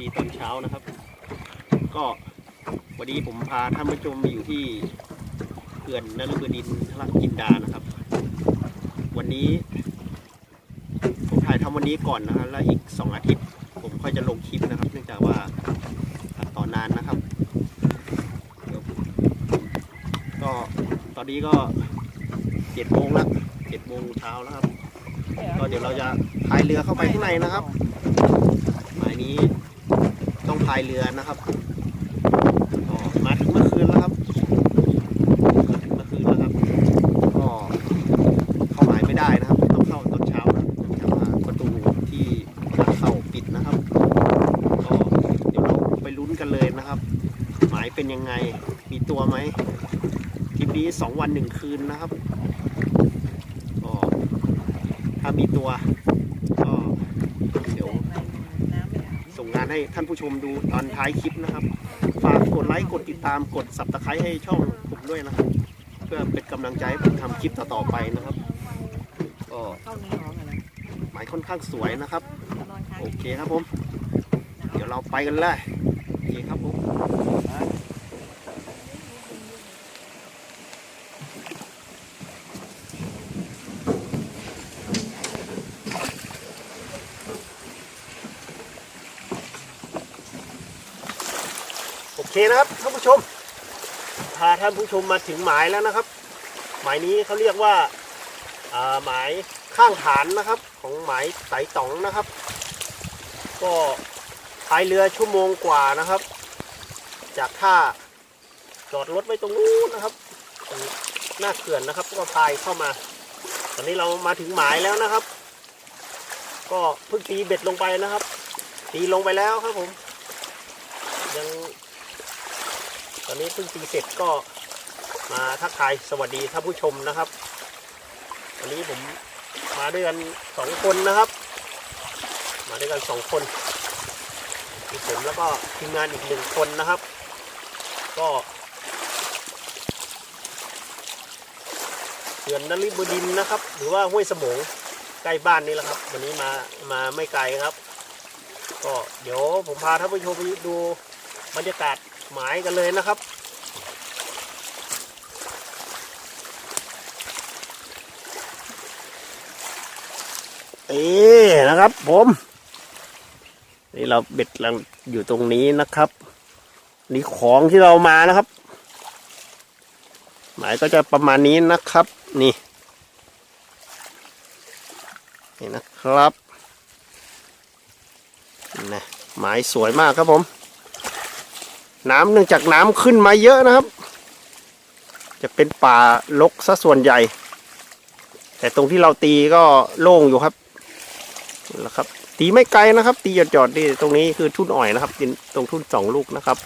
ดีตอนเช้านะครับ ก็วันนี้ผมพาท่านผู้ชมมาอยู่ที่เขื่อนนรุบดินทลักจินดานะครับ วันนี้ ผมถ่ายทำวันนี้ก่อนนะครับแล้วอีกสองอาทิตย์ ผมค่อยจะลงคลิปนะครับ เนื่องจากว่าต่อนานนะครับก็ตอนนี้ก็เจ็ดโมงแล้วเจ็ดโมงเช้าแล้วครับ ก็เดี๋ยวเราจะพายเรือเข้าไปข้างในนะครับายเรือนะครับมาถึงเมื่อคืนแล้วครับมาถึงเมื่อคืนแล้วครับ ก็เข้าหมายไม่ได้นะครับ ต้องเข้าตอนเช้านะเนื่องจากว่าประตูที่ทาเข้าปิดนะครับ ก็เดี๋ยวเราไปลุ้นกันเลยนะครับ หมายเป็นยังไง มีตัวไหมทริปนี้สองวันหนึ่งคืนนะครับ ก็ถ้ามีตัวก็เดี๋ยว ส่งงาน ให้ท่านผู้ชมดูตอนท้ายคลิปนะครับ ฝากกดไลค์กดติดตามกดสับตะไคร้ให้ช่องผมด้วยนะครับ เพื่อเป็นกำลังใจให้ผมทำคลิปต่อๆไปนะครับก็หมายค่อนข้างสวยนะครับ โอเคครับผม เดี๋ยวเราไปกันเลยโอเคครับผมโอ เคนะครับท่านผู้ชมพาท่านผู้ชมมาถึงหมายแล้วนะครับ หมายนี้เขาเรียกว่าหมายข้างฐานนะครับ ของหมายไตต๋องนะครับ ก็พายเรือชั่วโมงกว่านะครับ จากท่าจอดรถไว้ตรงนู้นนะครับหน้าเขื่อนนะครับ ก็พายเข้ามา ตอนนี้เรามาถึงหมายแล้วนะครับ ก็เพิ่งตีเบ็ดลงไปนะครับ ตีลงไปแล้วครับผม ยัง ตอนนี้เพิ่งตีเสร็จก็มาทักทายสวัสดีท่านผู้ชมนะครับ วันนี้ผมมาด้วยกันสองคนนะครับ มาด้วยกันสองคนมีผมแล้วก็ทีมงานอีกหนึ่งคนนะครับ ก็เขื่อนนฤบดินนะครับ หรือว่าห้วยสมงใกล้บ้านนี่แหละครับ วันนี้มามาไม่ไกลครับ ก็เดี๋ยวผมพาท่านผู้ชมไปดูบรรยากาศ หมายกันเลยนะครับ เอ๊นะครับผม นี่เราเบ็ดลังอยู่ตรงนี้นะครับ นี่ของที่เรามานะครับ หมายก็จะประมาณนี้นะครับ นี่ นี่นะครับนะหมายสวยมากครับผม น้ำเนื่องจากน้ำขึ้นมาเยอะนะครับ จะเป็นป่ารกซะส่วนใหญ่ แต่ตรงที่เราตีก็โล่งอยู่ครับแล้วครับ ตีไม่ไกลนะครับ ตีหยอดหยอดๆนี่ตรงนี้คือทุ่นอ่อยนะครับตรงทุ่นสองลูกนะครับ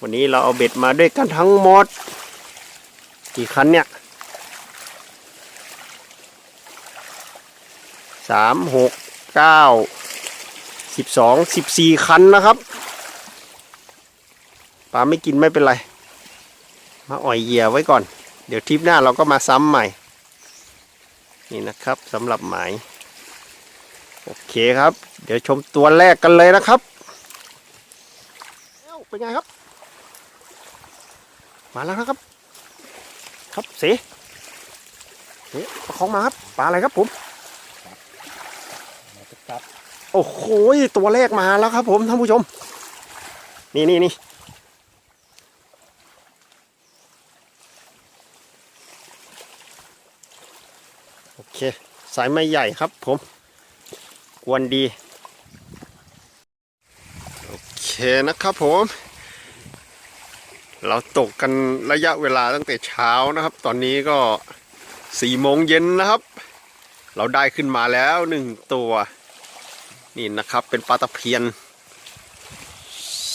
วันนี้เราเอาเบ็ดมาด้วยกันทั้งหมดกี่คันเนี่ยสามหกเก้าสิบสองสิบสี่คันนะครับ ปลาไม่กินไม่เป็นไร มาอ่อยเหยื่อไว้ก่อน เดี๋ยวทริปหน้าเราก็มาซ้ำใหม่ นี่นะครับสำหรับหมาย โอเคครับ เดี๋ยวชมตัวแรกกันเลยนะครับเอ้าเป็นไงครับ มาแล้วนะครับ ครับเสเสประคองมาครับปลาอะไรครับผมครับโอ้โหตัวแรกมาแล้วครับ ผมท่านผู้ชม นี่นี่นี่ เคสายไม่ใหญ่ครับผมกวนดี โอเคนะครับผม เราตกกันระยะเวลาตั้งแต่เช้านะครับ ตอนนี้ก็สี่โมงเย็นนะครับ เราได้ขึ้นมาแล้วหนึ่งตัว นี่นะครับเป็นปลาตะเพียน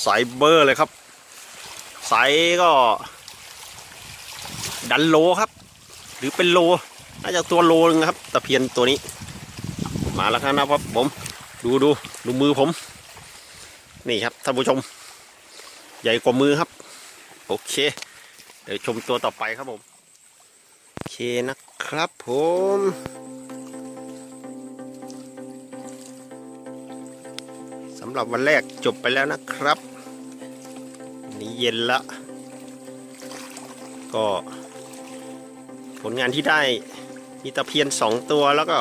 ไซส์เบอร์เลยครับไซส์ก็ดันโลครับ หรือเป็นโล น่าจะตัวโลนึงครับตะเพียนตัวนี้ มาแล้วครับนะครับผม ดูดูดูมือผม นี่ครับท่านผู้ชม ใหญ่กว่ามือครับ โอเค เดี๋ยวชมตัวต่อไปครับผม โอเคนะครับผมสำหรับวันแรกจบไปแล้วนะครับ นี่เย็นละ ก็ผลงานที่ได้ มีตะเพียนสองตัวแล้วก็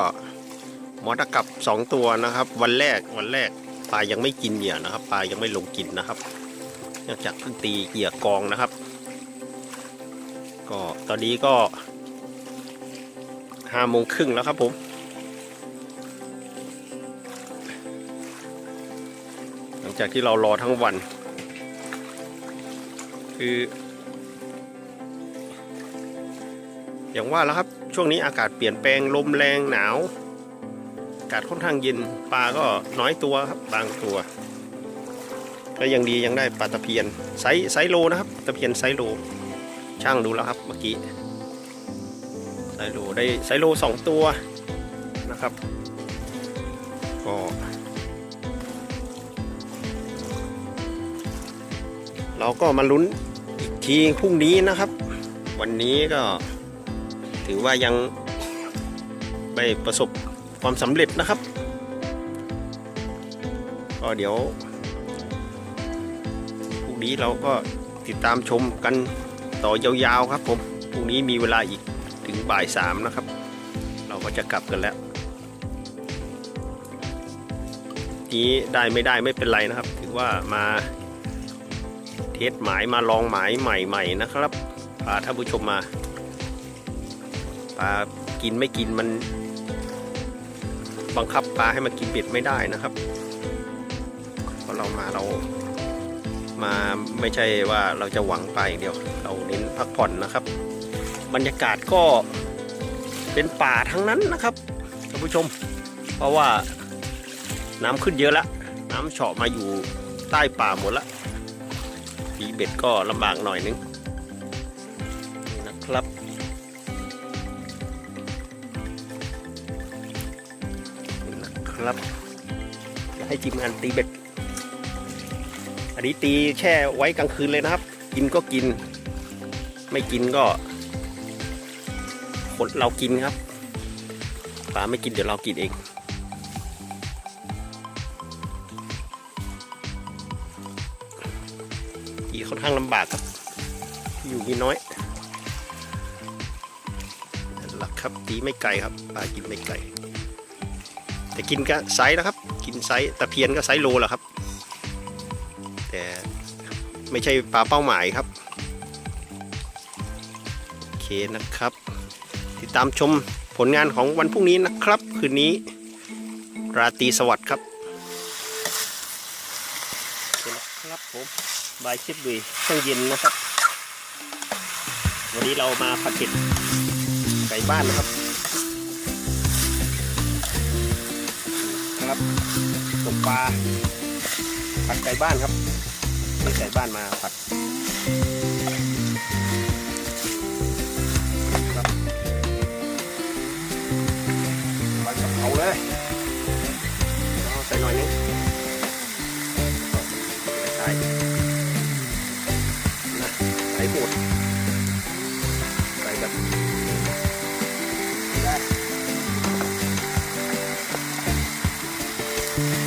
หมอตะกับสองตัวนะครับ วันแรกวันแรกปลายังไม่กินเหยื่อนะครับปลายังไม่ลงกินนะครับนองจากเพิ่งตีเหยื่อกองนะครับ ก็ตอนนี้ก็ห้าโมงครึ่งแล้วครับผมหลังจากที่เรารอทั้งวัน คือ อย่างว่าแล้วครับ ช่วงนี้อากาศเปลี่ยนแปลงลมแรงหนาว อากาศค่อนข้างเย็นปลาก็น้อยตัวครับบางตัว ก็ยังดียังได้ปลาตะเพียนไซไซส์โลนะครับ ตะเพียนไซส์โล ช่างดูแล้วครับเมื่อกี้ไซส์โลได้ไซส์โลสองตัวนะครับก็เราก็มาลุ้นอีกทีพรุ่งนี้นะครับ วันนี้ก็ ถือว่ายังไม่ประสบความสำเร็จนะครับ ก็เดี๋ยวพรุ่งนี้เราก็ติดตามชมกันต่อยาวๆครับผมพรุ่งนี้มีเวลาอีกถึงบ่ายสามนะครับ เราก็จะกลับกันแล้วนี้ได้ไม่ได้ไม่เป็นไรนะครับ ถือว่ามาเทสหมายมาลองหมายใหม่ๆนะครับพาท่านผู้ชมมา ปลากินไม่กินมัน บังคับปลาให้มากินเบ็ดไม่ได้นะครับเพราะเรามาเรามาไม่ใช่ว่าเราจะหวังปลาอย่างเดียว เราเน้นพักผ่อนนะครับ บรรยากาศก็เป็นป่าทั้งนั้นนะครับท่านผู้ชม เพราะว่าน้ำขึ้นเยอะแล้วน้ำเฉาะมาอยู่ใต้ป่าหมดแล้วตีเบ็ดก็ลำบากหน่อยนึง ครับให้ทีมงานตีเบ็ด อันนี้ตีแช่ไว้กลางคืนเลยนะครับ กินก็กิน ไม่กินก็คนเรากินครับปลาไม่กินเดี๋ยวเรากินเองตีค่อนข้างลำบากครับ อยู่มีน้อยหลักครับตีไม่ไกลครับปลากินไม่ไกล แต่กินก็ไซส์นะครับ กินไซส์ตะเพียนก็ไซส์โลแหละครับ แต่ไม่ใช่ปลาเป้าหมายครับโอเคนะครับ ติดตามชมผลงานของวันพรุ่งนี้นะครับ คืนนี้ราตรีสวัสดิ์ครับโอเคนะครับผมบายเชฟดุยช่วงเย็นนะครับ วันนี้เรามาผัดเผ็ดไก่บ้านนะครับ ครับตกปลาผัดไก่บ้านครับไม่ไก่บ้านมาผัดครับใบกะเพราเลยใส่หน่อยนึงใส่ ครั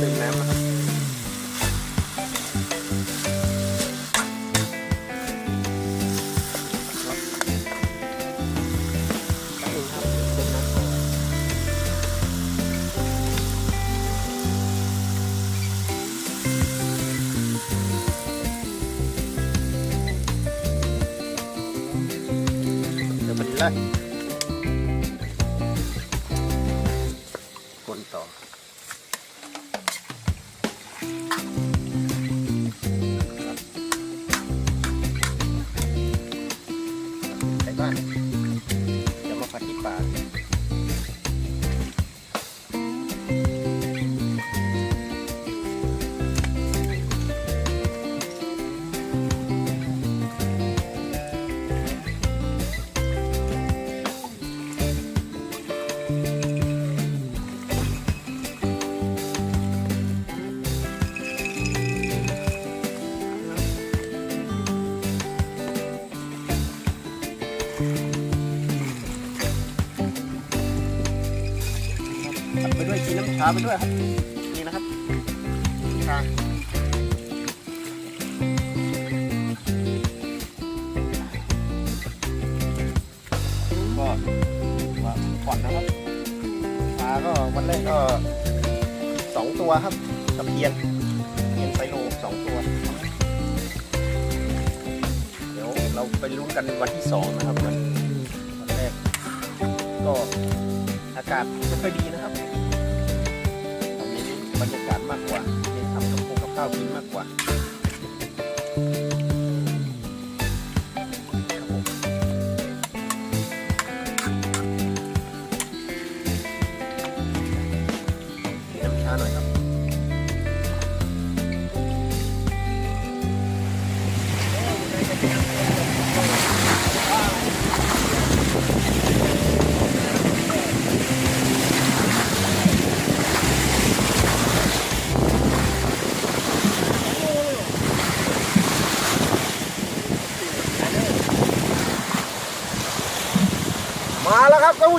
เด้วยกินน้ำชาไปด้วยครับ นี่นะครับชาก็ว่าผ่อนนะครับปลาก็วันแรกก็สองตัวครับกับเทียนเทียนไซโลสองตัว เดี๋ยวเราไปลุ้นกันวันที่สองนะครับวันแรกก็อากาศไม่ค่อยดีนะครับ บรรยากาศมากกว่ามีทำกับข้าวกินมากกว่า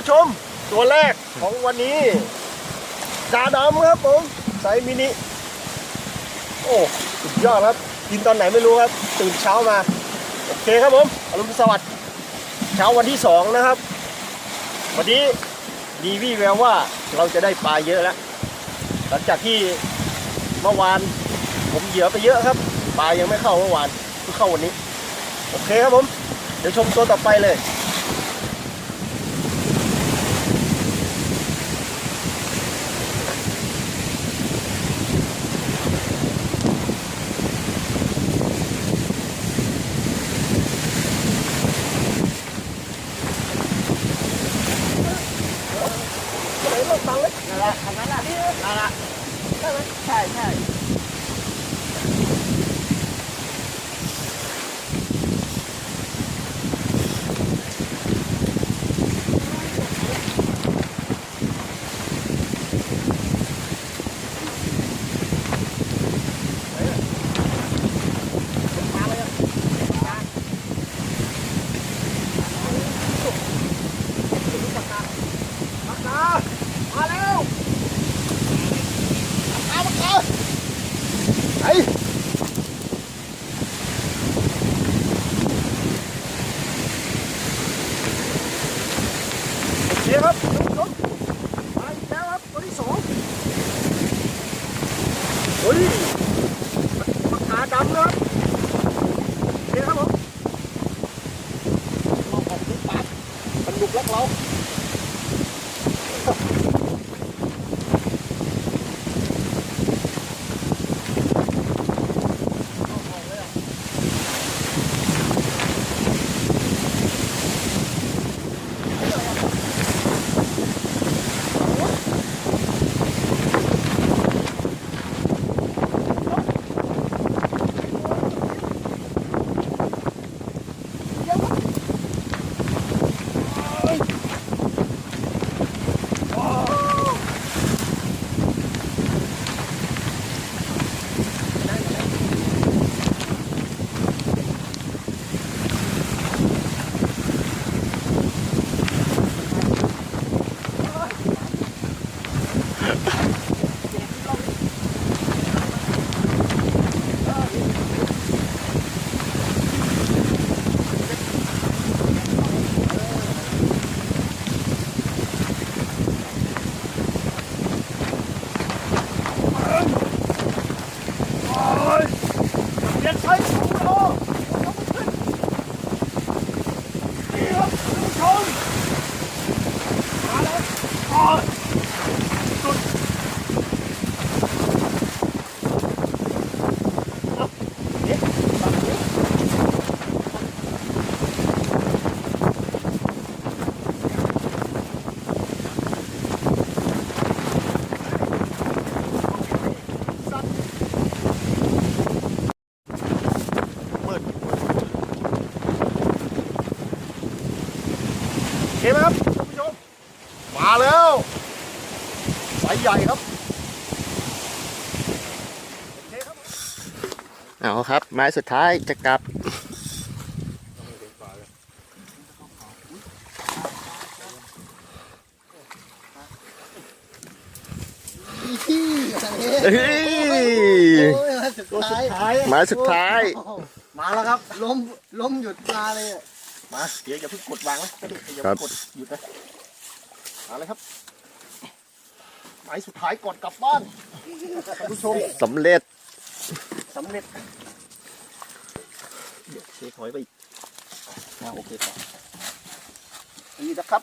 ผู้ชม ตัวแรกของวันนี้จาดำครับผมไซส์มินิ โอ้สุดยอดครับ กินตอนไหนไม่รู้ครับ ตื่นเช้ามา โอเคครับผมอรุณสวัสดิ์เช้าวันที่สองนะครับ วันนี้ดีวี่แววว่าเราจะได้ปลาเยอะแล้ว หลังจากที่เมื่อวานผมเหยื่อไปเยอะครับ ปลายังไม่เข้าเมื่อวานเพิ่งเข้าวันนี้ โอเคครับผม เดี๋ยวชมตัวต่อไปเลย อ๋อสุดเอาเอ๊ะฝั่งนี้สัตว์ มืดโอเคไหมครับท่านผู้ชม มาแล้วสายใหญ่ครับ โอเคครับ เอาครับ ไม้สุดท้ายจะกลับ เฮ้ยโอ้ยมาสุดท้ายไม้สุดท้าย มาแล้วครับ ล้มล้มหยุดปลาเลยอะมา เดี๋ยวอย่าเพิ่งกดวางนะอย่าครัเพิ่บงกดหยุดนะมาเลยครับไม้สุดท้ายก่อนกลับบ้านท่านผู้ชมสำเร็จสำเร็จ เดี๋ยวเชถอยไปอีกอ่าโอเคต่อนี่นะครับ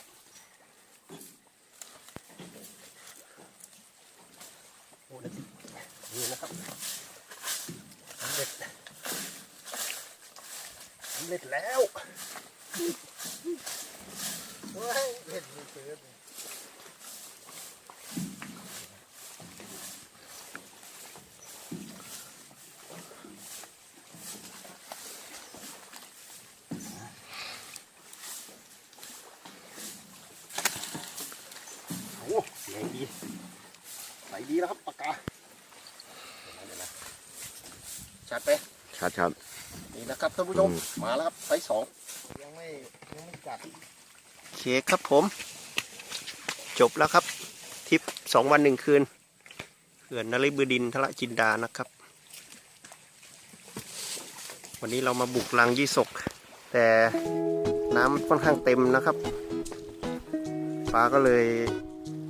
โอ้นาทีนี่นะครับสำเร็จสำเร็จแล้วเฮ้ยเห็นมือถือโอ้เสียงดีไหลดีแล้วครับปากกาเดี๋ยวนะเดี๋ยวนะชัดไป ครับครับ นี่ นะครับท่านผู้ชมอืมมาแล้วครับไซส์สองยังไม่ยังไม่จัดโอเคครับผม จบแล้วครับทริปสองวันหนึ่งคืนเขื่อนนฤบดินทรจินดานะครับ วันนี้เรามาบุกลังยี่สก แต่น้ำค่อนข้างเต็มนะครับปลาก็เลย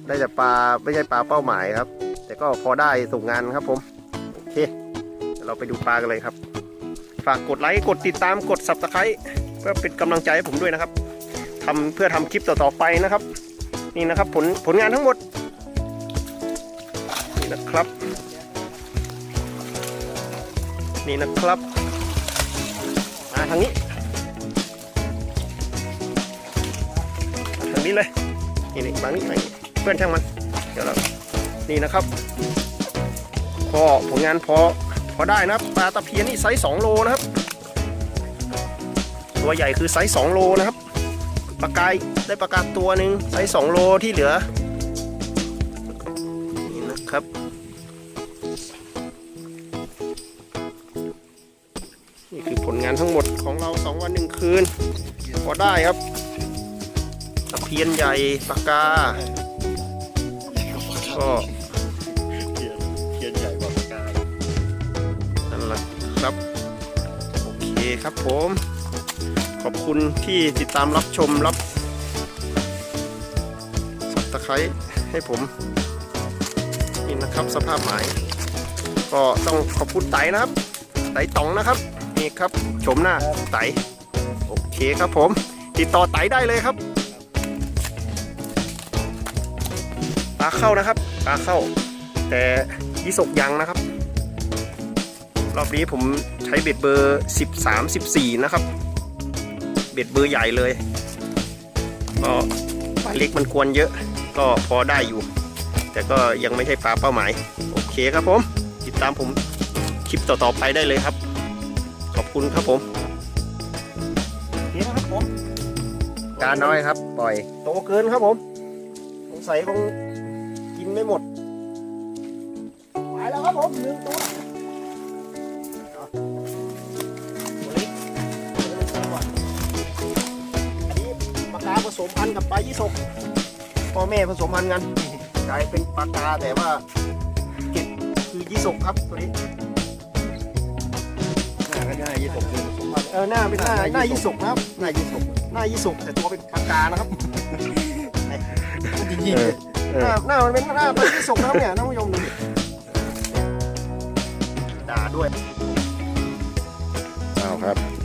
ได้แต่ปลาไม่ใช่ปลาเป้าหมายครับ แต่ก็พอได้ส่งงานครับผม โอเคเดี๋ยวเราไปดูปลากันเลยครับ ฝากกดไลค์กดติดตามกด subscribe เพื่อเป็นกำลังใจให้ผมด้วยนะครับทำเพื่อทำคลิปต่อๆไปนะครับ นี่นะครับผลผลงานทั้งหมดนี่นะครับ นี่นะครับมาทางนี้ทางนี้เลยนี่นี่บางนี้บางนี้เพื่อนช่างมัน เดี๋ยวเรานี่นะครับพอผลงานพอ อได้นะครับปลาตะเพียนนี่ไซส์2โลนะครับ ตัวใหญ่คือไซส์2โลนะครับปลากายได้ปลากาตัวหนึ่งไซส์สองโลที่เหลือนี่นะครับนี่คือผลงานทั้งหมดของเราสองวันหนึ่งคืนพอได้ครับตะเพียนใหญ่ปลากาก็ แหละครับ โอเคครับผม ขอบคุณที่ติดตามรับชมรับสับตะไคร้ให้ผม นี่นะครับสภาพหมาย ก็ต้องขอบคุณไตนะครับ ไตต๋องนะครับ นี่ครับชมหน้าไตโอเคครับผม ติดต่อไตได้เลยครับปลาเข้านะครับปลาเข้า แต่ยี่สกยังนะครับ รอบนี้ผมใช้เบ็ดเบอร์ 13 14 นะครับ เบ็ดเบอร์ใหญ่เลย ก็ปลาเล็กมันควรเยอะ ก็พอได้อยู่ แต่ก็ยังไม่ใช่ปลาเป้าหมาย โอเคครับผม ติดตามผมคลิปต่อๆไปได้เลยครับ ขอบคุณครับผมโอเคนะครับผมกาน้อยครับ ปล่อย โตเกินครับผมสงสัยคงกินไม่หมดไปแล้วครับผมหนึ่งตัว สมพันธุ์กับปลายี่สกพ่อแม่ผสมพันธุ์กันกลายเป็นปลากาแต่ว่าเก็ดคือยี่สกครับตัวนี้หน้าก็ได้ยี่สิบคือผสมพันธุ์เออหน้าเป็นหน้าหน้ายี่สกนะครับ หน้ายี่สิบหน้ายี่สกแต่ตัวเป็นปลากานะครับจริงเออเอหอน้าหน้ามันเป็นหน้าปลายี่สกนะครับเนี่ยท่านผู้ชมดูดิด่าด้วยเอาครับ